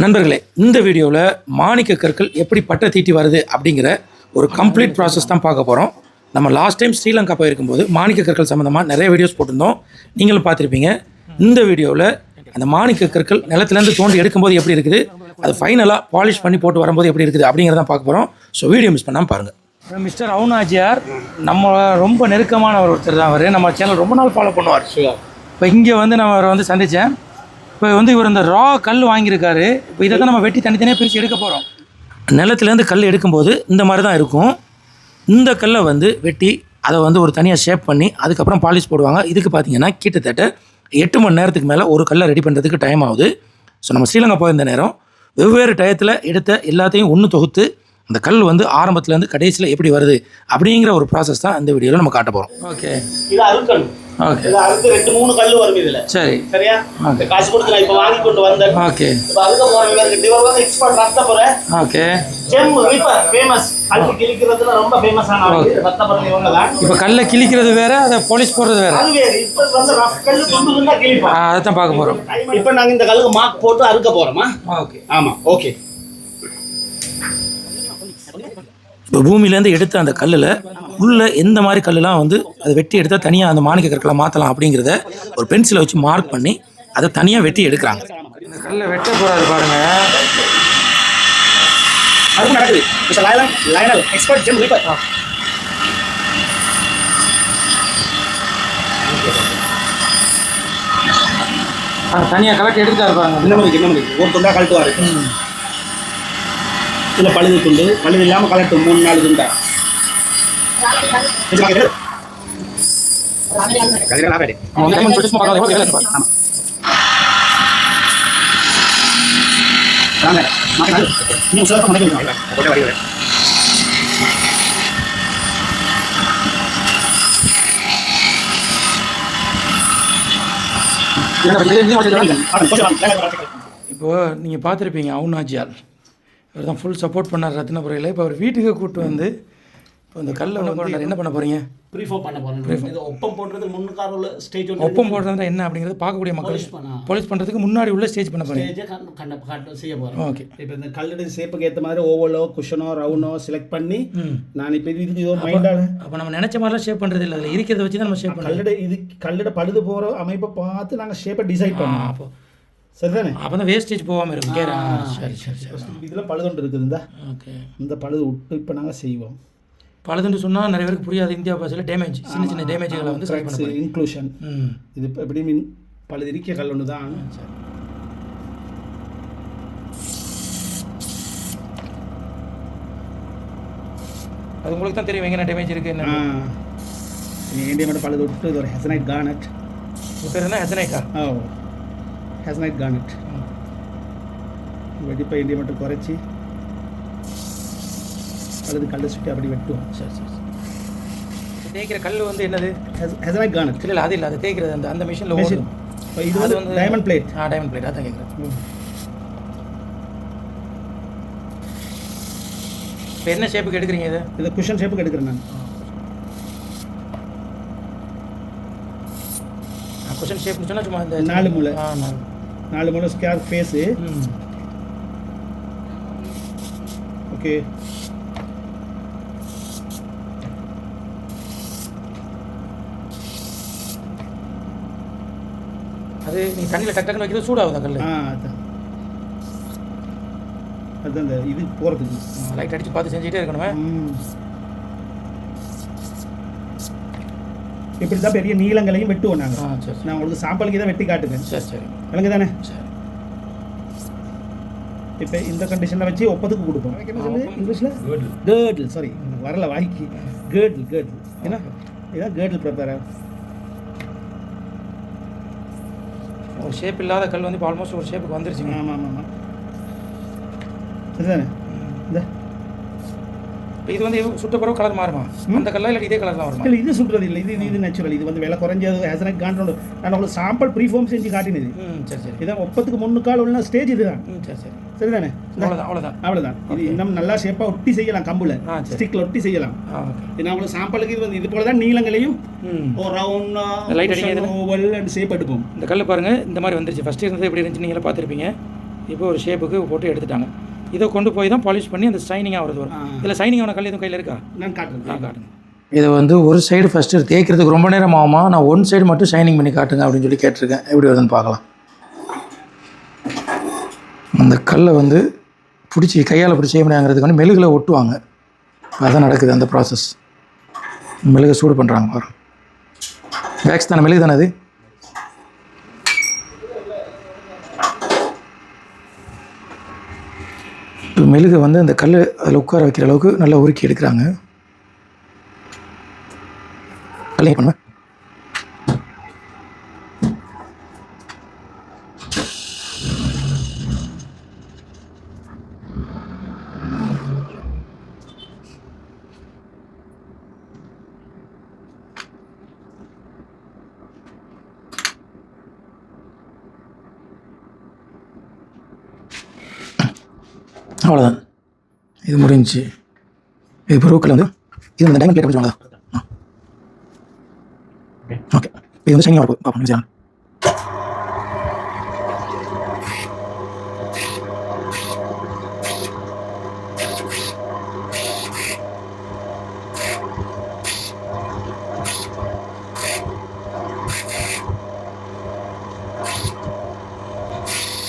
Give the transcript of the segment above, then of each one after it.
நண்பர்களே இந்த வீடியோவில் மாணிக்க கற்கள் எப்படி பட்டை தீட்டி வருது அப்படிங்கிற ஒரு கம்ப்ளீட் ப்ராசஸ் தான் பார்க்க போகிறோம் நம்ம லாஸ்ட் டைம் ஸ்ரீலங்கா போயிருக்கும்போது மாணிக்க கற்கள் சம்மந்தமாக நிறைய வீடியோஸ் போட்டிருந்தோம். நீங்களும் பார்த்துருப்பீங்க. இந்த வீடியோவில் அந்த மாணிக்க கற்கள் நிலத்துலேருந்து தோண்டி எடுக்கும்போது எப்படி இருக்குது அது ஃபைனலாக பாலிஷ் பண்ணி போட்டு வரும்போது எப்படி இருக்குது அப்படிங்கிறத பார்க்க போகிறோம் ஸோ வீடியோ மிஸ் பண்ணாமல் பாருங்கள் மிஸ்டர் அவுனாஜியார் நம்ம ரொம்ப நெருக்கமான ஒரு ஒருத்தர் தான் அவர். நம்ம சேனல் ரொம்ப நாள் ஃபாலோ பண்ணுவார். இப்போ இங்கே வந்து நான் அவரை வந்து சந்தித்தேன் இப்போ வந்து இவர் இந்த ரா கல் வாங்கியிருக்காரு. இப்போ இதை தான் நம்ம வெட்டி தனித்தனியாக பிரித்து எடுக்க போகிறோம் நிலத்துலேருந்து கல் எடுக்கும்போது இந்த மாதிரி தான் இருக்கும். இந்த கல்லை வந்து வெட்டி அதை வந்து ஒரு தனியாக ஷேப் பண்ணி அதுக்கப்புறம் பாலிஷ் போடுவாங்க. இதுக்கு பார்த்தீங்கன்னா கிட்டத்தட்ட எட்டு மணி நேரத்துக்கு மேலே ஒரு கல்லை ரெடி பண்ணுறதுக்கு டைம் ஆகுது. ஸோ நம்ம ஸ்ரீலங்கா போயிருந்த நேரம் வெவ்வேறு டயத்தில் எடுத்த எல்லாத்தையும் ஒன்று தொகுத்து அந்த கல் வந்து ஆரம்பத்துலேருந்து கடைசியில் எப்படி வருது அப்படிங்கிற ஒரு ப்ராசஸ் தான் இந்த வீடியோவில் நம்ம காட்ட போகிறோம் ஓகே அறுத்து ரெண்டு மூணு கல்லு வரும் இதுல. சரி. சரியா? ஓகே. காசு கொடுத்து நான் இப்ப வாங்கி கொண்டு வந்தேன். ஓகே. இப்ப அறுக்க போறவங்க இருக்கு. இவர் வந்து எக்ஸ்பர்ட் ரத்த போறேன் ஓகே. ஜெம் ரீப்பர் ஃபேமஸ் கிழிக்கிறதுல ரொம்ப ஃபேமஸ் ஆன ரத்த போறது இவங்க தான். இப்போ கல்லை கிழிக்கிறது வேற அதை பாலிஷ் போடுறது வேற. அது வேறு. இப்ப வந்து ரஃப் கல்லு துண்டு துண்டா ஆ, கிழிப்பான் அதை தான் பார்க்க போகிறோம் இப்ப நாங்க இந்த கல்லுக்கு மார்க் போட்டு அறுக்க போறோமா? ஓகே. ஆமா ஓகே. பூமியிலேருந்து எடுத்த அந்த கல்லில் உள்ள எந்த மாதிரி கல்லுலாம் வந்து அதை வெட்டி எடுத்தால் தனியாக அந்த மாணிக்க கற்களை மாற்றலாம் அப்படிங்கிறத ஒரு பென்சிலை வச்சு மார்க் பண்ணி அதை தனியாக வெட்டி எடுக்கிறாங்க. இந்த கல்லை வெட்ட போகிறாரு பாருங்க. அது நடக்குது. மிஸ்டர் லயனல் லயனல் எக்ஸ்பர்ட் ஜெம் ரீப்பர் தனியாக கலட்டி எடுத்துட்டாரு பாருங்க. என்ன மணிக்கு என்ன மணிக்கு ஒரு துண்டா கழட்டுவாரு. இதுல பழுது துண்டு பழுது இல்லாம கலட்டும் மூணு நாலு துண்டா? இப்போ நீங்கள் பார்த்துருப்பீங்க அவுனாஜியால் இவர் தான் ஃபுல் சப்போர்ட் பண்ணார் ரத்னபுரையில் இப்போ அவர் வீட்டுக்கு கூப்பிட்டு வந்து இப்போ இந்த கல்லை என்ன பண்ணுறாரு என்ன பண்ண போகிறீங்க ப்ரீஃபார்ம் பண்ண போறேன். இது ஒப்பம் போடுறதுக்கு முன்னுக்கார உள்ள ஸ்டேஜ் ஒன்று ஒப்பம் போடுறதுனா என்ன அப்படிங்கிறது பார்க்கக்கூடிய மக்கள் பண்ணா. போலீஸ் பண்ணுறதுக்கு முன்னாடி உள்ள ஸ்டேஜ் பண்ண போகிறீங்க ஸ்டேஜை கண்ட காட்ட செய்ய போறேன். ஓகே இப்போ இந்த கல்லடி ஷேப்புக்கு ஏற்ற மாதிரி ஓவலோ குஷனோ ரவுனோ செலக்ட் பண்ணி நான் இப்போ இது இது மைண்டால அப்போ நம்ம நினச்ச மாதிரிலாம் ஷேப் பண்ணுறது இல்லை. அதில் இருக்கிறத வச்சு தான் நம்ம ஷேப் பண்ணுறோம் கல்லடை இது கல்லடை பழுது போகிற அமைப்பை பார்த்து நாங்கள் ஷேப்பை டிசைட் பண்ணோம். அப்போ சரிதானே? அப்போ தான் வேஸ்டேஜ் போகாமல் இருக்கும். சரி சரி சரி. இதில் பழுதுண்டு இருக்குது இந்த. ஓகே இந்த பழுது விட்டு இப்போ நாங்கள் செய்வோம். பழுதுன்னு சொன்னால் நிறைய பேருக்கு புரியாது இந்தியா பாஷையில் டேமேஜ் சின்ன சின்ன டேமேஜ்களை வந்து சரி பண்ண. இன்க்ளூஷன் இது எப்படி மீன் பழுது இருக்க கல் ஒன்று தான் அது உங்களுக்கு தான் தெரியும் எங்கே டேமேஜ் இருக்குது என்ன இந்தியா மட்டும் பழுது விட்டு இது ஒரு ஹெசனைட் உங்கள் பேர் என்ன? ஹெசனைட்டா ஓ. ஹெசனைட் கார்னட் வெடிப்பை இந்தியா மட்டும் குறைச்சி பழுது கல்லை சுற்றி அப்படி வெட்டுவோம். சரி சரி. தேய்க்கிற கல் வந்து என்னது? ஹெசனைட் கார்னட் இல்லை இல்லை அது இல்லை அது தேய்க்கிறது அந்த அந்த மிஷினில் இப்போ இது வந்து டைமண்ட் பிளேட் ஆ டைமண்ட் பிளேட் அதான் கேட்குறேன் இப்போ என்ன ஷேப்புக்கு எடுக்கிறீங்க இது? இது குஷன் ஷேப்புக்கு எடுக்கிறேன் நான். கொஷின் ஷேப்னு சொன்னால் சும்மா இந்த நாலு மூலை. ஆ நாலு நாலு மூணு ஸ்கேர் ஃபேஸு ஓகே அது நீங்கள் தண்ணியில் டக் டக்குன்னு வைக்கிறது சூடாகுதா கல் அதுதான் இந்த இது போகிறதுக்கு லைட் அடித்து பார்த்து செஞ்சுட்டே இருக்கணுமே. இப்படி தான் பெரிய நீளங்களையும் வெட்டுவோம் நாங்கள் நான் உங்களுக்கு சாம்பிளுக்கு தான் வெட்டி காட்டுவேன் சரி சரி. விளங்கு தானே சரி. இப்போ இந்த கண்டிஷனில் வச்சு ஒப்பதுக்கு கொடுப்போம். என்ன சொல்லு இங்கிலீஷில்? கேர்டில் சாரி வரல வாய்க்கு. கேர்டில் கேர்டில் ஏன்னா இதான் கேர்டில் ப்ரிப்பேர் ஒரு ஷேப் இல்லாத கல் வந்து இப்போ ஆல்மோஸ்ட் ஒரு ஷேப்புக்கு வந்துருச்சுங்க. ஆமாம் ஆமாம் ஆமாம். சரிதானே இந்த. இது வந்து சுட்ட பிறகு கலர் மாறுமா? அந்த கல்லா இல்லை இதே கலர் தான் வருமா? இல்லை இது சுடுறது இல்லை. இது இது நேச்சுரல் இது வந்து விலை குறைஞ்சது ஹேசனட் கான்ட்ரோல் நான் உங்களுக்கு சாம்பிள் ப்ரீஃபார்ம் செஞ்சு காட்டினது. சரி சரி. இதான் ஒப்பத்துக்கு முன்னுக்கால் உள்ள ஸ்டேஜ் இதுதான். சரி சரி. சரிதானே? அவ்வளோதான் அவ்வளோதான் அவ்வளோதான் இது இன்னும் நல்லா ஷேப்பாக ஒட்டி செய்யலாம் கம்புல. ஸ்டிக்கில் ஒட்டி செய்யலாம். இது நான் உங்களுக்கு சாம்பிளுக்கு இது வந்து இது போல தான் நீளங்களையும் ம். ஒரு ரவுண்ட் Light அடிங்க இதுல. ஓவல் அண்ட் ஷேப் எடுப்போம். இந்த கல் பாருங்கள் இந்த மாதிரி வந்துருச்சு. ஃபஸ்ட்டு இருந்தது எப்படி இருந்துச்சு நீங்களே பார்த்துருப்பீங்க. இப்போ ஒரு ஷேப்புக்கு போட்டு எடுத்துட்டாங்க. இதை கொண்டு போய் தான் பாலிஷ் பண்ணி அந்த ஷைனிங்காக வருது வரும். இதில் ஷைனிங் ஆன கல் எதுவும் கையில் இருக்கா? நான் காட்டுறேன். காட்டுங்க இதை வந்து ஒரு சைடு ஃபஸ்ட்டு தேய்க்கிறதுக்கு ரொம்ப நேரம் ஆகுமா? நான் ஒன் சைடு மட்டும் ஷைனிங் பண்ணி காட்டுங்க அப்படின்னு சொல்லி கேட்டிருக்கேன். எப்படி வருதுன்னு பார்க்கலாம். அந்த கல்லை வந்து பிடிச்சி கையால் பிடிச்சி செய்ய முடியாங்கிறதுக்கு வந்து மெழுகில் ஒட்டுவாங்க. அதான் நடக்குது அந்த ப்ராசஸ் மெழுகை சூடு பண்ணுறாங்க பாருங்க. வேக்ஸ் தானே? மெழுகு தானே அது? மெழுகு வந்து அந்த கல் அதில் உட்கார வைக்கிற அளவுக்கு நல்லா உருக்கி எடுக்கிறாங்க. கல்யாணம் பண்ணுவேன் அவ்வளோதான் இது முடிஞ்சுச்சு இது ப்ரூக்கில் வந்து இது இந்த டைமண்ட் பிளேட் வச்சுவாங்க ஓகே இது வந்து சைனிங் பார்ப்போம்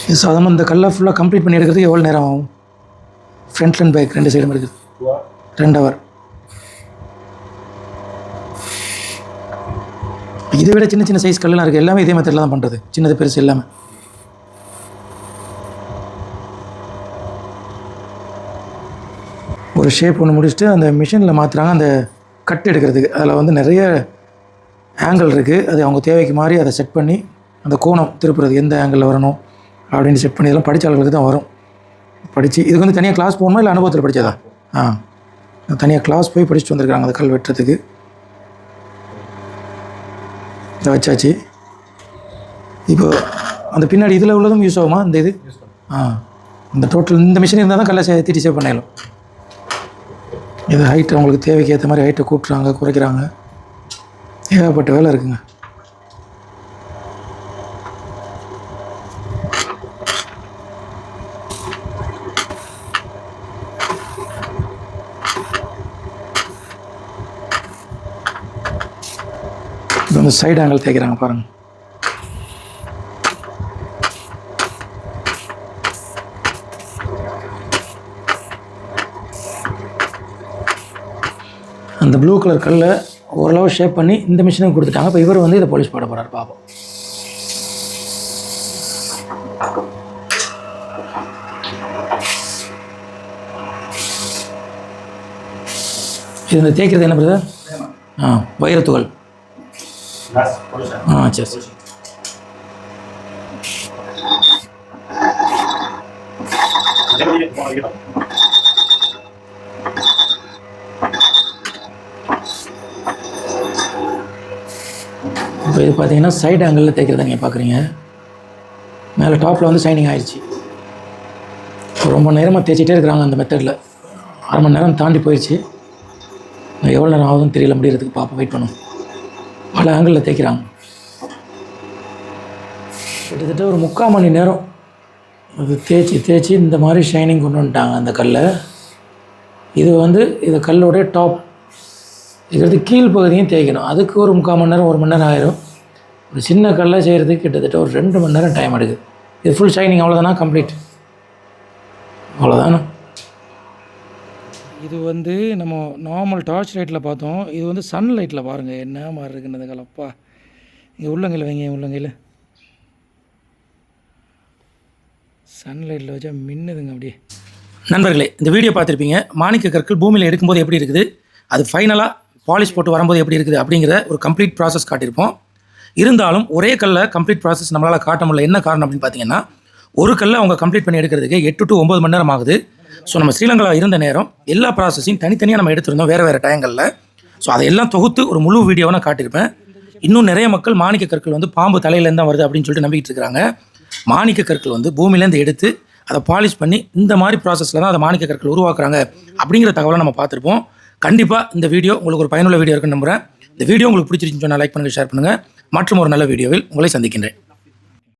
இது சாதாரண இந்த கல்லை ஃபுல்லாக கம்ப்ளீட் பண்ணி எடுக்கிறதுக்கு எவ்வளோ நேரம் ஆகும்? ஃப்ரண்ட் அண்ட் பேக் ரெண்டு சைடும் இருக்குது. ரெண்டு ஹவர் இதை விட சின்ன சின்ன சைஸ் கல்லாம் இருக்குது எல்லாமே இதே மெத்தடில் தான் பண்ணுறது சின்னது பெருசு எல்லாமே ஒரு ஷேப் ஒன்று முடிச்சுட்டு அந்த மிஷினில் மாற்றுறாங்க அந்த கட் எடுக்கிறதுக்கு. அதில் வந்து நிறைய ஆங்கிள் இருக்குது அது அவங்க தேவைக்கு மாதிரி அதை செட் பண்ணி அந்த கோணம் திருப்புறது எந்த ஆங்கிளில் வரணும் அப்படின்னு செட் பண்ணி இதெல்லாம் படித்தாளர்களுக்கு தான் வரும். படித்து இதுக்கு வந்து தனியாக கிளாஸ் போகணுமா இல்லை அனுபவத்தில் படித்ததா ஆ. தனியாக கிளாஸ் போய் படிச்சுட்டு வந்திருக்காங்க அந்த கல் வெட்டுறதுக்கு. இதை வச்சாச்சு. இப்போ அந்த பின்னாடி இதில் உள்ளதும் யூஸ் ஆகுமா இந்த இது? ஆ. இந்த டோட்டல் இந்த மிஷின் இருந்தால் தான் கல்லை சே தீட்டி சேவ் பண்ணிடலாம். இது ஹைட் அவங்களுக்கு தேவைக்கு ஏற்ற மாதிரி ஹைட்டை கூட்டுறாங்க குறைக்கிறாங்க. ஏகப்பட்ட வேலை இருக்குங்க. இந்த சைடு ஆங்கிள் தேய்க்கிறாங்க பாருங்கள் அந்த ப்ளூ கலர் கல்லை ஓரளவு ஷேப் பண்ணி இந்த மிஷினுக்கு கொடுத்துட்டாங்க. இப்போ இவர் வந்து இதை போலீஸ் போட போகிறார் பாப்போம். இது இந்த தேய்க்கிறது என்ன பிரதர் ஆ வைரத்துகள். ஆ சரி சரி இப்போ இது பார்த்தீங்கன்னா சைடு ஆங்கிளில் தேய்க்கிறத நீங்கள் பார்க்குறீங்க. மேலே டாப்பில் வந்து ஷைனிங் ஆயிடுச்சு ரொம்ப நேரமாக தேய்ச்சிட்டே இருக்கிறாங்க அந்த மெத்தடில் அரை மணி நேரம் தாண்டி போயிடுச்சு எவ்வளோ நேரம் ஆகுதுன்னு தெரியல முடியறதுக்கு பார்ப்போம் வெயிட் பண்ணும். பல ஆங்கிளில் தேய்க்கிறாங்க. கிட்டத்தட்ட ஒரு முக்கால் மணி நேரம் அது தேய்ச்சி தேய்ச்சி இந்த மாதிரி ஷைனிங் கொண்டு வந்துட்டாங்க அந்த கல்லை. இது வந்து இது கல்லுடைய டாப் இதுக்கு கீழ் பகுதியும் தேய்க்கணும். அதுக்கு ஒரு முக்கால் மணி நேரம் ஒரு மணி நேரம் ஆயிரும். ஒரு சின்ன கல்லை செய்கிறதுக்கு கிட்டத்தட்ட ஒரு ரெண்டு மணி நேரம் டைம் எடுக்குது. இது ஃபுல் ஷைனிங் அவ்வளோதானா கம்ப்ளீட் அவ்வளோதானா இது வந்து நம்ம நார்மல் டார்ச் லைட்டில் பார்த்தோம். இது வந்து சன் லைட்டில் பாருங்கள் என்ன மாதிரி இருக்குன்னு கலப்பா இங்கே உள்ளங்கையில் வைங்க உள்ளங்கையில். சன்லைட்டில் வச்சா மின்னுதுங்க அப்படியே. நண்பர்களே இந்த வீடியோ பார்த்துருப்பீங்க. மாணிக்க கற்கள் பூமியில் எடுக்கும்போது எப்படி இருக்குது? அது ஃபைனலாக பாலிஷ் போட்டு வரும்போது எப்படி இருக்குது அப்படிங்கிற ஒரு கம்ப்ளீட் ப்ராசஸ் காட்டியிருப்போம். இருந்தாலும் ஒரே கல்லை கம்ப்ளீட் ப்ராசஸ் நம்மளால் காட்ட முடியல. என்ன காரணம் அப்படின்னு பார்த்தீங்கன்னா ஒரு கல்லை அவங்க கம்ப்ளீட் பண்ணி எடுக்கிறதுக்கு எட்டு டு ஒம்பது மணி நேரம் ஆகுது. ஸோ நம்ம ஸ்ரீலங்காவில் இருந்த நேரம் எல்லா ப்ராசஸையும் தனித்தனியாக நம்ம எடுத்திருந்தோம் வேறு வேறு டயங்களில் ஸோ அதையெல்லாம் தொகுத்து ஒரு முழு வீடியோவை நான் காட்டியிருப்பேன். இன்னும் நிறைய மக்கள் மாணிக்க கற்கள் வந்து பாம்பு தலையிலேருந்து தான் வருது அப்படின்னு சொல்லிட்டு நம்பிக்கிட்டு இருக்கிறாங்க மாணிக்க கற்கள் வந்து பூமியிலேருந்து எடுத்து அதை பாலிஷ் பண்ணி இந்த மாதிரி ப்ராசஸில் தான் அதை மாணிக்க கற்கள் உருவாக்குறாங்க அப்படிங்கிற தகவலை நம்ம பார்த்துருப்போம். கண்டிப்பாக இந்த வீடியோ உங்களுக்கு ஒரு பயனுள்ள வீடியோ இருக்குன்னு நம்புகிறேன் இந்த வீடியோ உங்களுக்கு பிடிச்சிருந்துச்சு சொன்னால் லைக் பண்ணுங்கள் ஷேர் பண்ணுங்கள் மற்றும் ஒரு நல்ல வீடியோவில் உங்களை சந்திக்கின்றேன்.